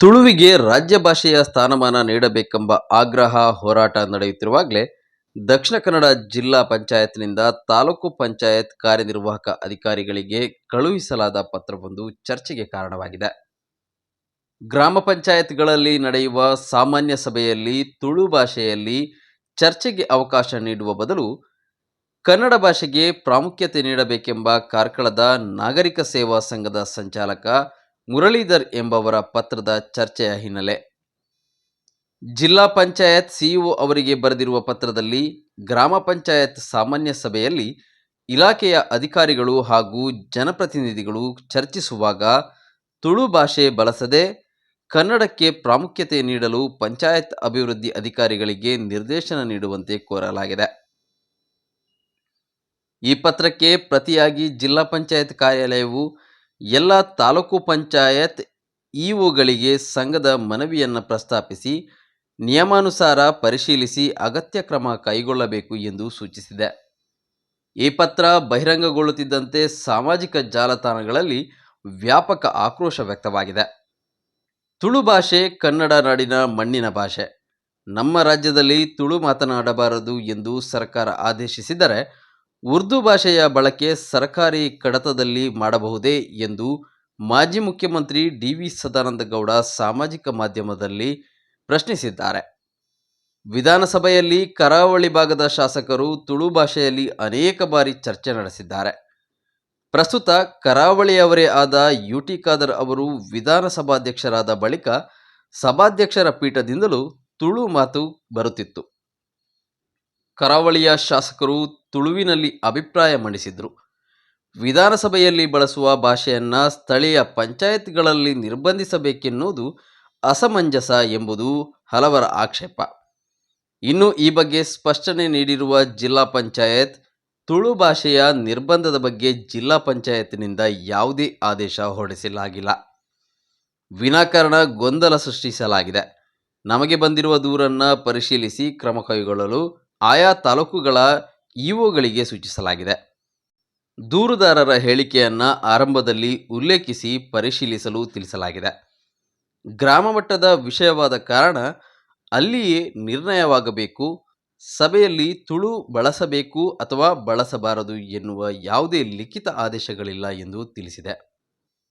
ತುಳುವಿಗೆ ರಾಜ್ಯ ಭಾಷೆಯ ಸ್ಥಾನಮಾನ ನೀಡಬೇಕೆಂಬ ಆಗ್ರಹ ಹೋರಾಟ ನಡೆಯುತ್ತಿರುವಾಗಲೇ ದಕ್ಷಿಣ ಕನ್ನಡ ಜಿಲ್ಲಾ ಪಂಚಾಯತ್ನಿಂದ ತಾಲೂಕು ಪಂಚಾಯತ್ ಕಾರ್ಯನಿರ್ವಾಹಕ ಅಧಿಕಾರಿಗಳಿಗೆ ಕಳುಹಿಸಲಾದ ಪತ್ರವೊಂದು ಚರ್ಚೆಗೆ ಕಾರಣವಾಗಿದೆ. ಗ್ರಾಮ ಪಂಚಾಯತ್ಗಳಲ್ಲಿ ನಡೆಯುವ ಸಾಮಾನ್ಯ ಸಭೆಯಲ್ಲಿ ತುಳು ಭಾಷೆಯಲ್ಲಿ ಚರ್ಚೆಗೆ ಅವಕಾಶ ನೀಡುವ ಬದಲು ಕನ್ನಡ ಭಾಷೆಗೆ ಪ್ರಾಮುಖ್ಯತೆ ನೀಡಬೇಕೆಂಬ ಕಾರ್ಕಳದ ನಾಗರಿಕ ಸೇವಾ ಸಂಘದ ಸಂಚಾಲಕ ಮುರಳೀಧರ್ ಎಂಬವರ ಪತ್ರದ ಚರ್ಚೆಯ ಹಿನ್ನೆಲೆ. ಜಿಲ್ಲಾ ಪಂಚಾಯತ್ ಸಿಇಒ ಅವರಿಗೆ ಬರೆದಿರುವ ಪತ್ರದಲ್ಲಿ ಗ್ರಾಮ ಪಂಚಾಯತ್ ಸಾಮಾನ್ಯ ಸಭೆಯಲ್ಲಿ ಇಲಾಖೆಯ ಅಧಿಕಾರಿಗಳು ಹಾಗೂ ಜನಪ್ರತಿನಿಧಿಗಳು ಚರ್ಚಿಸುವಾಗ ತುಳು ಭಾಷೆ ಬಳಸದೆ ಕನ್ನಡಕ್ಕೆ ಪ್ರಾಮುಖ್ಯತೆ ನೀಡಲು ಪಂಚಾಯತ್ ಅಭಿವೃದ್ಧಿ ಅಧಿಕಾರಿಗಳಿಗೆ ನಿರ್ದೇಶನ ನೀಡುವಂತೆ ಕೋರಲಾಗಿದೆ. ಈ ಪತ್ರಕ್ಕೆ ಪ್ರತಿಯಾಗಿ ಜಿಲ್ಲಾ ಪಂಚಾಯತ್ ಕಾರ್ಯಾಲಯವು ಎಲ್ಲ ತಾಲೂಕು ಪಂಚಾಯತ್ ಇಒಗಳಿಗೆ ಸಂಘದ ಮನವಿಯನ್ನು ಪ್ರಸ್ತಾಪಿಸಿ, ನಿಯಮಾನುಸಾರ ಪರಿಶೀಲಿಸಿ ಅಗತ್ಯ ಕ್ರಮ ಕೈಗೊಳ್ಳಬೇಕು ಎಂದು ಸೂಚಿಸಿದೆ. ಈ ಪತ್ರ ಬಹಿರಂಗಗೊಳ್ಳುತ್ತಿದ್ದಂತೆ ಸಾಮಾಜಿಕ ಜಾಲತಾಣಗಳಲ್ಲಿ ವ್ಯಾಪಕ ಆಕ್ರೋಶ ವ್ಯಕ್ತವಾಗಿದೆ. ತುಳು ಭಾಷೆ ಕನ್ನಡ ನಾಡಿನ ಮಣ್ಣಿನ ಭಾಷೆ. ನಮ್ಮ ರಾಜ್ಯದಲ್ಲಿ ತುಳು ಮಾತನಾಡಬಾರದು ಎಂದು ಸರ್ಕಾರ ಆದೇಶಿಸಿದರೆ ಉರ್ದು ಭಾಷೆಯ ಬಳಕೆ ಸರ್ಕಾರಿ ಕಡತದಲ್ಲಿ ಮಾಡಬಹುದೇ ಎಂದು ಮಾಜಿ ಮುಖ್ಯಮಂತ್ರಿ ಡಿ ವಿ ಸದಾನಂದಗೌಡ ಸಾಮಾಜಿಕ ಮಾಧ್ಯಮದಲ್ಲಿ ಪ್ರಶ್ನಿಸಿದ್ದಾರೆ. ವಿಧಾನಸಭೆಯಲ್ಲಿ ಕರಾವಳಿ ಭಾಗದ ಶಾಸಕರು ತುಳು ಭಾಷೆಯಲ್ಲಿ ಅನೇಕ ಬಾರಿ ಚರ್ಚೆ ನಡೆಸಿದ್ದಾರೆ. ಪ್ರಸ್ತುತ ಕರಾವಳಿಯವರೇ ಆದ ಯು ಟಿ ಖಾದರ್ ಅವರು ವಿಧಾನಸಭಾಧ್ಯಕ್ಷರಾದ ಬಳಿಕ ಸಭಾಧ್ಯಕ್ಷರ ಪೀಠದಿಂದಲೂ ತುಳು ಮಾತು ಬರುತ್ತಿತ್ತು. ಕರಾವಳಿಯ ಶಾಸಕರು ತುಳುವಿನಲ್ಲಿ ಅಭಿಪ್ರಾಯ ಮಂಡಿಸಿದರು. ವಿಧಾನಸಭೆಯಲ್ಲಿ ಬಳಸುವ ಭಾಷೆಯನ್ನು ಸ್ಥಳೀಯ ಪಂಚಾಯತ್ಗಳಲ್ಲಿ ನಿರ್ಬಂಧಿಸಬೇಕೆನ್ನುವುದು ಅಸಮಂಜಸ ಎಂಬುದು ಹಲವರ ಆಕ್ಷೇಪ. ಇನ್ನು ಈ ಬಗ್ಗೆ ಸ್ಪಷ್ಟನೆ ನೀಡಿರುವ ಜಿಲ್ಲಾ ಪಂಚಾಯತ್, ತುಳು ಭಾಷೆಯ ನಿರ್ಬಂಧದ ಬಗ್ಗೆ ಜಿಲ್ಲಾ ಪಂಚಾಯತ್ನಿಂದ ಯಾವುದೇ ಆದೇಶ ಹೊರಡಿಸಲಾಗಿಲ್ಲ. ವಿನಾಕಾರಣ ಗೊಂದಲ ಸೃಷ್ಟಿಸಲಾಗಿದೆ. ನಮಗೆ ಬಂದಿರುವ ದೂರನ್ನು ಪರಿಶೀಲಿಸಿ ಕ್ರಮ ಕೈಗೊಳ್ಳಲು ಆಯಾ ತಾಲೂಕುಗಳ ಇಒಗಳಿಗೆ ಸೂಚಿಸಲಾಗಿದೆ. ದೂರುದಾರರ ಹೇಳಿಕೆಯನ್ನು ಆರಂಭದಲ್ಲಿ ಉಲ್ಲೇಖಿಸಿ ಪರಿಶೀಲಿಸಲು ತಿಳಿಸಲಾಗಿದೆ. ಗ್ರಾಮ ಮಟ್ಟದ ವಿಷಯವಾದ ಕಾರಣ ಅಲ್ಲಿಯೇ ನಿರ್ಣಯವಾಗಬೇಕು, ಸಭೆಯಲ್ಲಿ ತುಳು ಬಳಸಬೇಕು ಅಥವಾ ಬಳಸಬಾರದು ಎನ್ನುವ ಯಾವುದೇ ಲಿಖಿತ ಆದೇಶಗಳಿಲ್ಲ ಎಂದು ತಿಳಿಸಿದೆ.